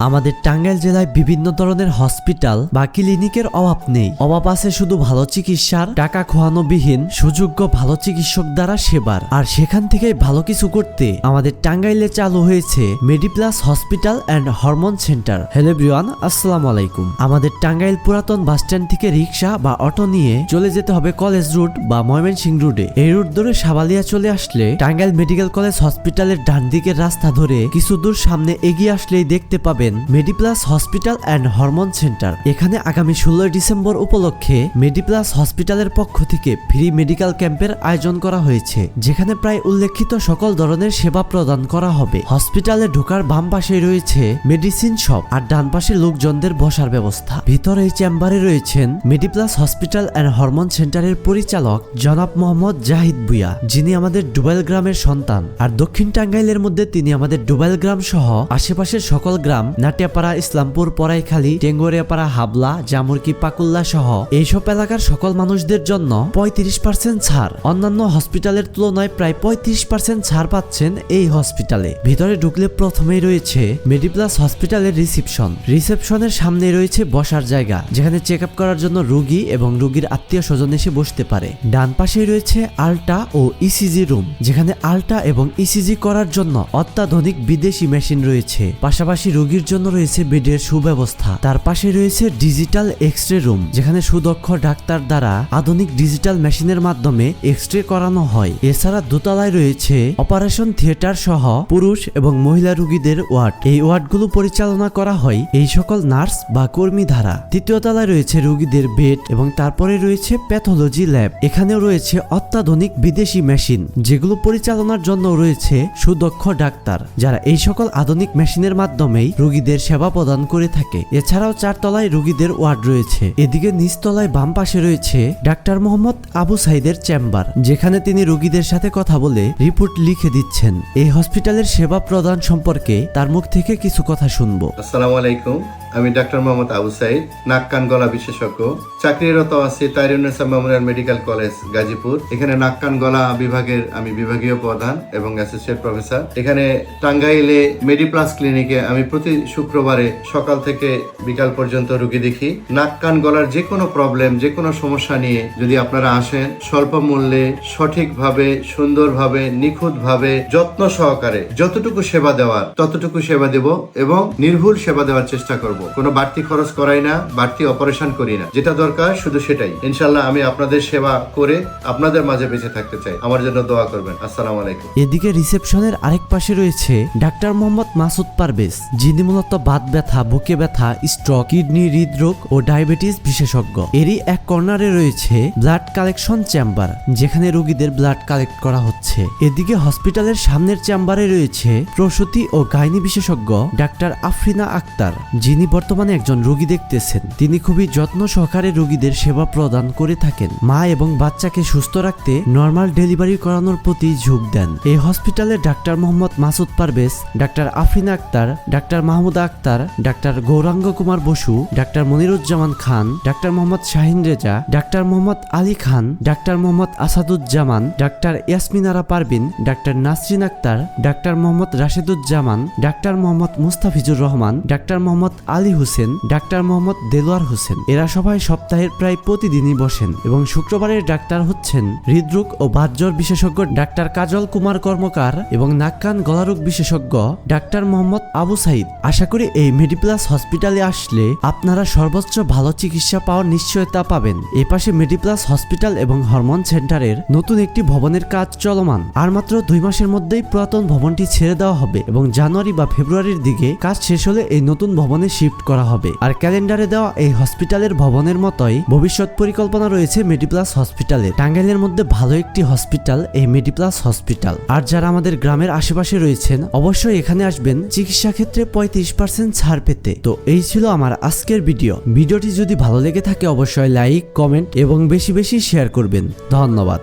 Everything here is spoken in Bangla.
আমাদের টাঙ্গাইল জেলায় বিভিন্ন ধরনের হসপিটাল বা ক্লিনিকের অভাব নেই। অভাব আছে শুধু ভালো চিকিৎসার, টাকা খোয়ানোবিহীন, সুযোগ্য ভালো চিকিৎসক দ্বারা সেবার। আর সেখান থেকেই ভালো কিছু করতে আমাদের টাঙ্গাইলে চালু হয়েছে Mediplus hospital and hormone centre. Hello Brian আসসালামু আলাইকুম। আমাদের টাঙ্গাইল পুরাতন বাসস্ট্যান্ড থেকে রিক্সা বা অটো নিয়ে চলে যেতে হবে কলেজ রুট বা ময়মনসিং রুটে। এই রুট ধরে সাবালিয়া চলে আসলে টাঙ্গাইল মেডিকেল কলেজ হসপিটালের ডান দিকের রাস্তা ধরে কিছু দূর সামনে এগিয়ে আসলেই দেখতে পাবেন Mediplus hospital and hormone centre এখানে আগামী ষোলোই ডিসেম্বর উপলক্ষে মেডিপ্লাস হসপিটালের পক্ষ থেকে ফ্রি মেডিকেল ক্যাম্পের আয়োজন করা হয়েছে, যেখানে প্রায় উল্লেখিত সকল ধরনের সেবা প্রদান করা হবে। হসপিটালে ঢোকার বাম পাশে রয়েছে মেডিসিন শপ আর ডান পাশে লোকজনদের বসার ব্যবস্থা। ভিতরে এই চেম্বারে রয়েছেন মেডিপ্লাস হসপিটাল অ্যান্ড হরমোন সেন্টারের পরিচালক জনাব মোহাম্মদ জাহিদ ভুইয়া, যিনি আমাদের ডুবাইল গ্রামের সন্তান। আর দক্ষিণ টাঙ্গাইলের মধ্যে তিনি আমাদের ডুবাইল গ্রাম সহ আশেপাশের সকল গ্রাম নাটিয়াপাড়া ইসলামপুর পরাইখালী টেঙ্গরিয়াপাড়া হাবলা, জামুরকি পাকুল্লা সহ এইসব এলাকার সকল মানুষদের জন্য পঁয়ত্রিশ পার্সেন্ট ছাড়। অন্যান্য হসপিটালের তুলনায় প্রায় পঁয়ত্রিশ পার্সেন্ট ছাড় পাচ্ছেন এই হসপিটালে। ভিতরে ঢুকলে প্রথমেই রয়েছে মেডিপ্লাস হসপিটালের রিসিপশন। রিসেপশনের সামনে রয়েছে বসার জায়গা, যেখানে চেক আপ করার জন্য রোগী এবং রোগীর আত্মীয় স্বজন এসে বসতে পারে। ডান পাশে রয়েছে আলটা ও ইসিজি রুম, যেখানে আলটা এবং ইসিজি করার জন্য অত্যাধুনিক বিদেশি মেশিন রয়েছে। পাশাপাশি রোগীর জন্য রয়েছে বেডের সুব্যবস্থা। তার পাশে রয়েছে ডিজিটাল এক্স রে রুম, যেখানে সুদক্ষ ডাক্তার দ্বারা আধুনিক ডিজিটাল মেশিনের মাধ্যমে এক্স রে করানো হয়। এছাড়া দোতলায় রয়েছে অপারেশন থিয়েটার সহ পুরুষ এবং মহিলা রোগীদের ওয়ার্ড। এই ওয়ার্ডগুলো পরিচালনা করা হয় এই সকল নার্স বা কর্মী দ্বারা। তৃতীয় তলায় রয়েছে রোগীদের বেড এবং তারপরে রয়েছে প্যাথোলজি ল্যাব। এখানেও রয়েছে অত্যাধুনিক বিদেশি মেশিন, যেগুলো পরিচালনার জন্য রয়েছে সুদক্ষ ডাক্তার, যারা এই সকল আধুনিক মেশিনের মাধ্যমেই রোগীদের সেবা প্রদান করে থাকে। এছাড়াও চারতলায় রোগীদের ওয়ার্ড রয়েছে। এদিকে নিচতলায় বাম পাশে রয়েছে ডাক্তার মোহাম্মদ আবু সাইদের চেম্বার, যেখানে তিনি রোগীদের সাথে কথা বলে রিপোর্ট লিখে দিচ্ছেন। এই হসপিটালের সেবা প্রদান সম্পর্কে তার মুখ থেকে কিছু কথা শুনব। আসসালামু আলাইকুম। আমি ডাক্তার মোহাম্মদ আবু সাইদ, নাক কান গলা বিশেষজ্ঞ। চাকরিরত আছি Tairunnesa memorial medical college, Gazipur. এখানে নাক কান গলা বিভাগের আমি বিভাগীয় প্রধান এবং অ্যাসোসিয়েট প্রফেসর এখানে টাঙ্গাইলে মেডিপ্লাস ক্লিনিকে আমি প্রতি শুক্রবারে সকাল থেকে বিকাল পর্যন্ত রুগী দেখি। নাক কান গলার যে কোনো প্রবলেম যে কোনো সমস্যা নিয়ে যদি আপনারা আসেন, স্বল্প মূল্যে, সঠিকভাবে, সুন্দরভাবে, নিখুঁতভাবে, যত্ন সহকারে যতটুকু সেবা দেওয়ার, ততটুকু সেবা দেব এবং নির্ভুল সেবা দেওয়ার চেষ্টা করব। কোনো বাড়তি খরচ করাই না, বাড়তি অপারেশন করি না। যেটা দরকার শুধু সেটাই। ইনশাল্লাহ আমি আপনাদের সেবা করে আপনাদের মাঝে বেঁচে থাকতে চাই। আমার জন্য দোয়া করবেন। আসসালামু আলাইকুম। এদিকে রিসেপশনের আরেক পাশে রয়েছে ডাক্তার মোহাম্মদ মাসুদ পারভেজ, যিনি মূলত বাত ব্যথা, বুকে ব্যথা স্ট্রোক কিডনি হৃদরোগ ও ডায়াবেটিস বিশেষজ্ঞ। এরই এক কর্নারে রয়েছে ব্লাড কালেকশন চেম্বার যেখানে রোগীদের ব্লাড কালেক্ট করা হচ্ছে। এদিকে হসপিটালের সামনের চেম্বারে রয়েছে প্রসূতি ও গাইনি বিশেষজ্ঞ ডাক্তার আফরিনা আক্তার, যিনি বর্তমানে একজন রোগী দেখতেছেন। তিনি খুবই যত্ন সহকারে রোগীদের সেবা প্রদান করে থাকেন। মা এবং বাচ্চাকে সুস্থ রাখতে নর্মাল ডেলিভারি করানোর প্রতি ঝোঁক দেন। এই হসপিটালে ডাক্তার মোহাম্মদ মাসুদ পারভেজ, ডাক্তার Afrina Akter, doctor Mahmuda Akter, doctor Gouranga Kumar Basu, doctor Moniruzzaman Khan, doctor Mohammad Shahin Reza, doctor Mohammad Ali Khan, doctor Mohammad Asaduzzaman, doctor Yasminara Parvin doctor Nasrin Akter, doctor Mohammad Rasheduzzaman, doctor Mohammad Mustafizur Rahman, doctor Mohammad Ali Hossain, doctor Mohammad Delwar Hossain. এরা সবাই সপ্তাহের প্রায় প্রতিদিনই বসেন এবং শুক্রবারের ডাক্তার হচ্ছেন হৃদরোগ ও বাতজ্বর বিশেষজ্ঞ ডাক্তার কাজল কুমার কর্মকার এবং নাক কান গলারোগ বিশেষজ্ঞ ডাক্তার মোহাম্মদ আবু সাইদ। আশা করি এই মেডিপ্লাস হসপিটালে আসলে আপনারা সর্বোচ্চ ভালো চিকিৎসা পাওয়ার নিশ্চয়তা পাবেন। এ পাশে মেডিপ্লাস হসপিটাল এবং হরমোন সেন্টারের নতুন একটি ভবনের কাজ চলমান। আর মাত্র দুই মাসের মধ্যেই পুরাতন ভবনটি ছেড়ে দেওয়া হবে এবং জানুয়ারি বা ফেব্রুয়ারির দিকে কাজ শেষ হলে এই নতুন ভবনে শিফট করা হবে। আর ক্যালেন্ডারে দেওয়া এই হসপিটালের ভবনের মতোই ভবিষ্যৎ পরিকল্পনা রয়েছে মেডিপ্লাস হসপিটালে টাঙ্গাইলের মধ্যে ভালো একটি হসপিটাল এই মেডিপ্লাস হসপিটাল। আর যারা আমাদের গ্রামের আশেপাশে রয়েছেন, অবশ্যই এখানে আসবেন চিকিৎসা ক্ষেত্রে পঁয়ত্রিশ পার্সেন্ট ছাড় পেতে। তো এই ছিল আমার আজকের ভিডিও। ভিডিওটি যদি ভালো লেগে থাকে, অবশ্যই লাইক, কমেন্ট এবং বেশি বেশি শেয়ার করবেন। ধন্যবাদ।